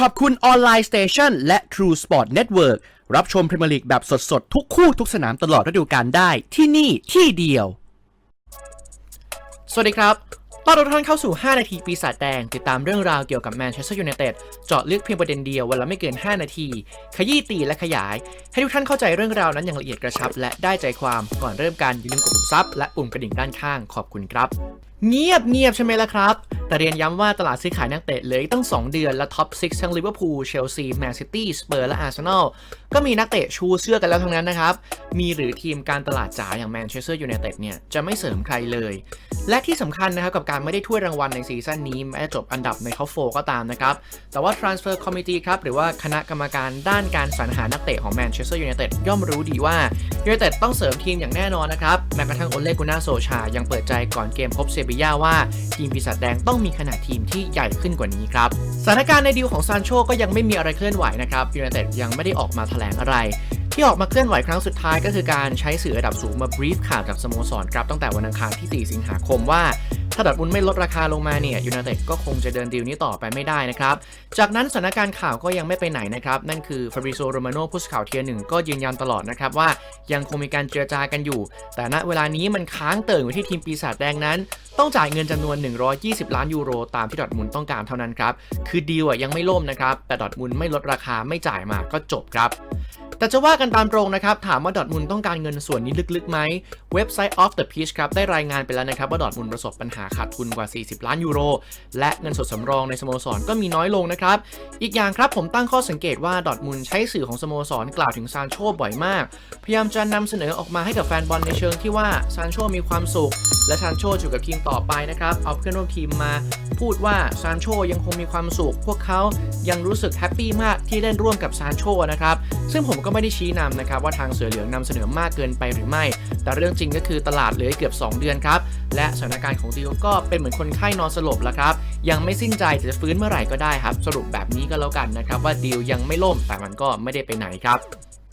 ขอบคุณออนไลน์สเตชันและ True Sport Network รับชมพรีเมียร์ลีกแบบสดๆ ทุกคู่ทุกสนามตลอดฤดูกาลได้ที่นี่ที่เดียว สวัสดีครับ ต้อนรับทุกท่านเข้าสู่ 5 นาทีปีศาจแดง ติดตามเรื่องราวเกี่ยวกับแมนเชสเตอร์ยูไนเต็ดเจาะลึกเพียงประเด็นเดียววันละไม่เกิน 5 นาที ขยี้ตีและขยาย ให้ทุกท่านเข้าใจเรื่องราวนั้นอย่างละเอียดกระชับ และได้ใจความก่อนเริ่มการอย่าลืมกดปุ่มซับและปุ่มกระดิ่งด้านข้างขอบคุณครับ เงียบเงียบใช่ไหมล่ะครับ แต่เรียนย้ำว่าตลาดซื้อขายนักเตะเหลืออีกตั้ง 2 เดือน และท็อป 6 ทั้งลิเวอร์พูลเชลซีแมนซิตี้สเปอร์และอาร์เซนอลก็มีนักเตะชูเสื้อกันแล้วทั้งนั้นนะครับมีหรือทีมการตลาดจ๋าอย่างแมนเชสเตอร์ยูไนเต็ดเนี่ยจะไม่เสริมใครเลย และที่สำคัญนะครับกับการไม่ได้ถ้วยรางวัลในซีซั่นนี้แม้จะจบอันดับในท็อปโฟก็ตามนะครับ แต่ว่า Transfer Committee ครับหรือว่าคณะกรรมการด้านการสรรหานักเตะของแมนเชสเตอร์ยูไนเต็ดย่อมรู้ดีว่ายูไนเต็ดต้องเสริมทีมอย่างแน่นอนนะครับ แม้กระทั่งโอเลกุน่าโซชา ยังเปิดใจก่อนเกมพบเซบีย่าว่า ทีมปีศาจแดงต้องมีขนาดทีมที่ใหญ่ขึ้นกว่านี้ครับสถานการณ์ในดีลของซานโชก็ยังไม่มีอะไรเคลื่อนไหวนะครับยูไนเต็ดยังไม่ได้ออกมาแถลงอะไรที่ออกมาเคลื่อนไหวครั้งสุดท้ายก็คือการใช้สื่อระดับสูงมาบรีฟข่าวจากสโมสรครับตั้งแต่วันอังคารที่ 4 สิงหาคมว่า ถ้าดอทมุนไม่ลดราคาลงมาเนี่ยยูไนเต็ดก็คงจะเดินดีลนี้ต่อไปไม่ได้นะครับ จากนั้นสถานการณ์ข่าวก็ยังไม่ไปไหนนะครับ นั่นคือฟาบริโซโรมาโนผู้สื่อข่าวเทียร์หนึ่งก็ยืนยันตลอดนะครับว่ายังคงมีการเจรจากันอยู่ แต่ณเวลานี้มันค้างเติ่งอยู่ที่ทีมปีศาจแดงนั้น ต้องจ่ายเงินจำนวน 120 ล้านยูโร ตามที่ดอทมุนต้องการเท่านั้นครับคือดีลอะยังไม่ล่มนะครับแต่ดอทมุนไม่ลดราคาไม่จ่ายมาก็จบครับ แต่จะว่ากันตามตรงนะครับ ถามว่าดอทมุนต้องการเงินส่วนนี้ลึกๆไหมเว็บไซต์ Off the Pitch ครับ ได้รายงานไปแล้วนะครับ ว่าดอทมุนประสบปัญหาขาดทุนกว่า 40 ล้านยูโร และเงินสดสำรองในสโมสรก็มีน้อยลงนะครับ อีกอย่างครับผมตั้งข้อสังเกตว่าดอทมุนใช้สื่อของสโมสรกล่าวถึงซานโชบ่อยมาก พยายามจะนำเสนอออกมาให้กับแฟนบอลในเชิงที่ว่าซานโชมีความสุข และซานโชอยู่กับทีมต่อไปนะครับเอาเพื่อนร่วมทีมมา พูดว่าซานโชยังคงมีความสุข พวกเขายังรู้สึกแฮปปี้มากที่เล่นร่วมกับซานโชนะครับซึ่งผมก็ไม่ได้ชี้นำนะครับว่าทางเสือเหลืองนำเสนอมากเกินไปหรือไม่ แต่เรื่องจริงก็คือตลาดเหลือเกือบ 2 เดือนครับ และสถานการณ์ของดิวก็เป็นเหมือนคนไข้นอนสลบแล้วครับ ยังไม่สิ้นใจจะฟื้นเมื่อไหร่ก็ได้ครับ สรุปแบบนี้ก็แล้วกันนะครับว่าดิวยังไม่ล่มแต่มันก็ไม่ได้ไปไหนครับ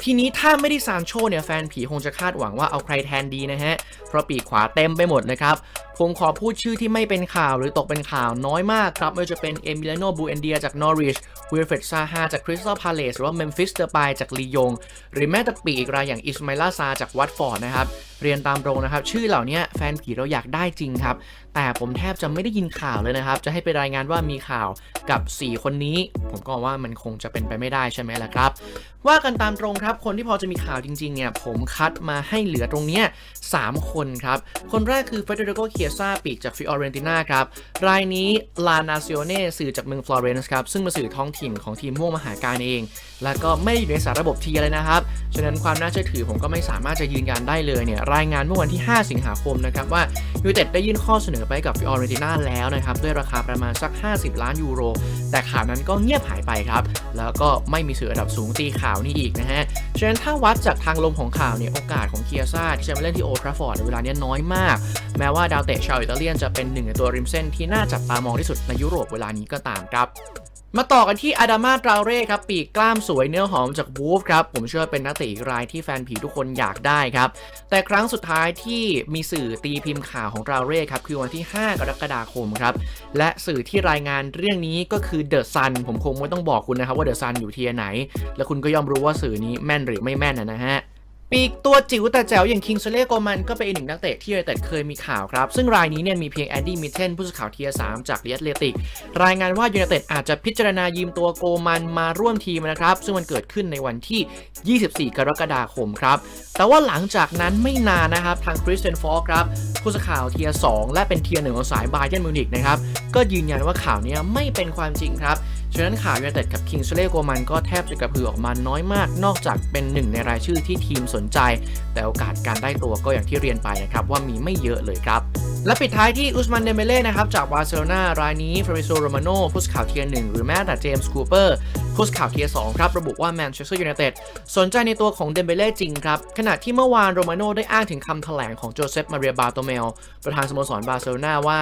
ทีนี้ถ้าไม่ได้ซานโชเนี่ยแฟนผีคงจะคาดหวังว่าเอาใครแทนดีนะฮะ เพราะปีกขวาเต็มไปหมดนะครับ ผมขอพูดชื่อที่ไม่เป็นข่าวหรือตกเป็นข่าวน้อยมากครับ ไม่ว่าจะเป็นเอมิเลโนบูเอนเดียจากนอริชวิลเฟรดซาฮาจากคริสตัลพาเลสหรือว่าเมมฟิสเดอร์ปายจากลียง หรือแม้แต่ปีกอีกรายอย่างอิสมาลาซาจากวัตฟอร์ดนะครับ เรียนตามตรงนะครับ ชื่อเหล่านี้แฟนผีเราอยากได้จริงครับ แต่ผมแทบจะไม่ได้ยินข่าวเลยนะครับ จะให้ไปรายงานว่ามีข่าวกับ 4 คนนี้ ผมก็ว่ามันคงจะเป็นไปไม่ได้ใช่ไหมล่ะครับ ว่ากันตามตรงครับคนที่พอจะมีข่าวจริงๆ เนี่ย ผมคัดมาให้เหลือตรงเนี้ย3คนครับ คนแรกคือเฟเดริโกเคียซาปีกจากฟิออเรนติน่าครับ รายนี้ลานา i o เน่สื่อจากเมืองฟลอเรนซ์ครับ ซึ่งเป็นสื่อท้องถิ่นของทีมม่วงมหาการเอง แล้วก็ไม่อยู่ในสารระบบทีเลยนะครับ ฉะนั้นความน่าเชื่อถือผมก็ไม่สามารถจะยืนยันได้เลยเนี่ย รายงานเมื่อวันที่ 5 สิงหาคมนะครับว่ายูเต็ดได้ยื่นข้อเสนอไปกับฟิออเรนติน่าแล้วนะครับด้วยราคาประมาณสัก 50 ล้านยูโร แต่ข่าวนั้นก็เงียบหายไปครับ แล้วก็ไม่มีสื่อระดับสูงตีข่าวนี้อีกนะฮะฉะนั้นถ้าวัดจากทางลมของข่าวเนี่ยโอกาสของเคียซ่าที่จะมาเล่นที่โอทราฟอร์ดในเวลานี้น้อยมาก แม้ว่าดาวเตะชาวอิตาเลียนจะเป็นหนึ่งในตัวริมเส้นที่น่าจับตามองที่สุดในยุโรปเวลานี้ก็ตามครับ มาต่อกันที่อาดามาตราเร่ครับ ปีกกล้ามสวยเนื้อหอมจากวูฟครับ ผมเชื่อว่าเป็นนักเตะอีกรายที่แฟนผีทุกคนอยากได้ครับ แต่ครั้งสุดท้ายที่มีสื่อตีพิมพ์ข่าวของราเร่ครับ คือวันที่ 5 กรกฎาคมครับ และสื่อที่รายงานเรื่องนี้ก็คือเดอะซันผมคงไม่ต้องบอกคุณนะครับว่าเดอะซันอยู่ที่ไหน แล้วคุณก็ย่อมรู้ว่าสื่อนี้แม่นหรือไม่แม่นนะฮะ ปีกตัวจิ๋วแต่แจ๋วอย่างคิง s เล่โกมันก็เป็นอีกหนึ่งนักเตะที่ยูไนเต็ดเคยมีข่าวครับ ซึ่งรายนี้เนี่ยมีเพียงแอนดี้มิเทนผู้สื่อข่าวเทียสามจากเลียตเลติก รายงานว่ายูไนเต็ดอาจจะพิจารณายืมตัวโกมันมาร่วมทีมนะครับ ซึ่งมันเกิดขึ้นในวันที่ 24 กรกฎาคมครับ แต่ว่าหลังจากนั้นไม่นานนะครับ ทางคริสเตนฟอร์ครับผู้สื่อข่าวเทียสองและเป็นเทียหนึ่งของสายบาเยร์นมิวนิกนะครับก็ยืนยันว่าข่าวนี้ไม่เป็นความจริงครับ ฉะนั้นข่าวยูไนเต็ดกับคิง s เล่โกมันก็แทบจะกระพือออกมาน้อยมาก นอกจากเป็นหนึ่งในรายชื่อที่ทีมสนใจ แต่โอกาสการได้ตัวก็อย่างที่เรียนไปนะครับว่ามีไม่เยอะเลยครับ และปิดท้ายที่อุสมันเดเมเล่นะครับจากบาร์เซโลนารายนี้ฟร i ิโซโรมาโนผู้สข่าวเทียร์หนึ่งหรือแม้แต่เจมส์คูเปอร์ผู้สข่าวเทียร์สองครับระบุว่าแมนเชสเตอร์ยูไนเต็ดสนใจในตัวของเดมเบเล่จริงครับ ขณะที่เมื่อวานโรมาโนได้อ้างถึงคำแถลงของโจเซฟมาเรียบาโตเมลประธานสโมสรบาร์เซโลนาว่า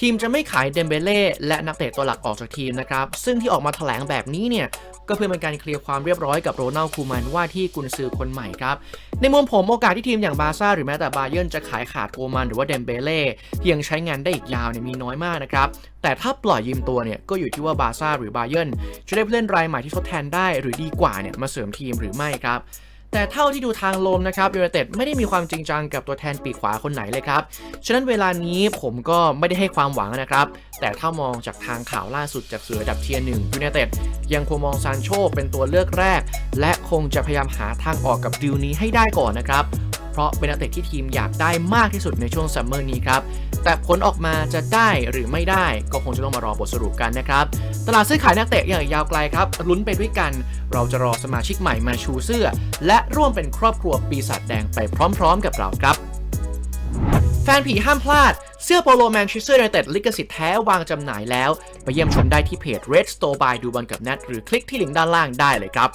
ทีมจะไม่ขายเดมเบเล่และนักเตะตัวหลักออกจากทีมนะครับซึ่งที่ออกมาแถลงแบบนี้เนี่ยก็เพื่อเป็นการเคลียร์ความเรียบร้อยกับโรนัลคูมันว่าที่กุนซือคนใหม่ครับในมุมผมโอกาสที่ทีมอย่างบาร์ซ่าหรือแม้แต่บาเยิร์นจะขายขาดโกมันหรือว่าเดมเบเล่ที่ยังใช้งานได้อีกยาวเนี่ยมีน้อยมากนะครับ แต่ถ้าปล่อยยืมตัวเนี่ยก็อยู่ที่ว่าบาร์ซ่าหรือบาเยิร์นจะได้ผู้เล่นรายใหม่ที่ทดแทนได้หรือดีกว่าเนี่ยมาเสริมทีมหรือไม่ครับแต่เท่าที่ดูทางลมนะครับยูไนเต็ดไม่ได้มีความจริงจังกับตัวแทนปีกขวาคนไหนเลยครับ ฉะนั้นเวลานี้ผมก็ไม่ได้ให้ความหวังนะครับ แต่ถ้ามองจากทางข่าวล่าสุดจากสื่อระดับเทียร์หนึ่งยูไนเต็ดยังคงมองซานโชเป็นตัวเลือกแรก และคงจะพยายามหาทางออกกับดีลนี้ให้ได้ก่อนนะครับ เพราะเป็นนักเตะที่ทีมอยากได้มากที่สุดในช่วงซัมเมอร์นี้ครับ แต่ผลออกมาจะได้หรือไม่ได้ก็คงจะต้องมารอบทสรุปกันนะครับ ตลาดซื้อขายนักเตะอย่างยาวไกลครับลุ้นไปด้วยกัน เราจะรอสมาชิกใหม่มาชูเสื้อ และร่วมเป็นครอบครัวปีศาจแดงไปพร้อมๆ กับเราครับ แฟนผีห้ามพลาดเสื้อโปโลแมนเชสเตอร์ยูไนเต็ดลิขสิทธิ์แท้วางจำหน่ายแล้ว ไปเยี่ยมชมได้ที่เพจ Red Store by ดูบอลกับแนทหรือคลิกที่ลิงก์ด้านล่างได้เลยครับ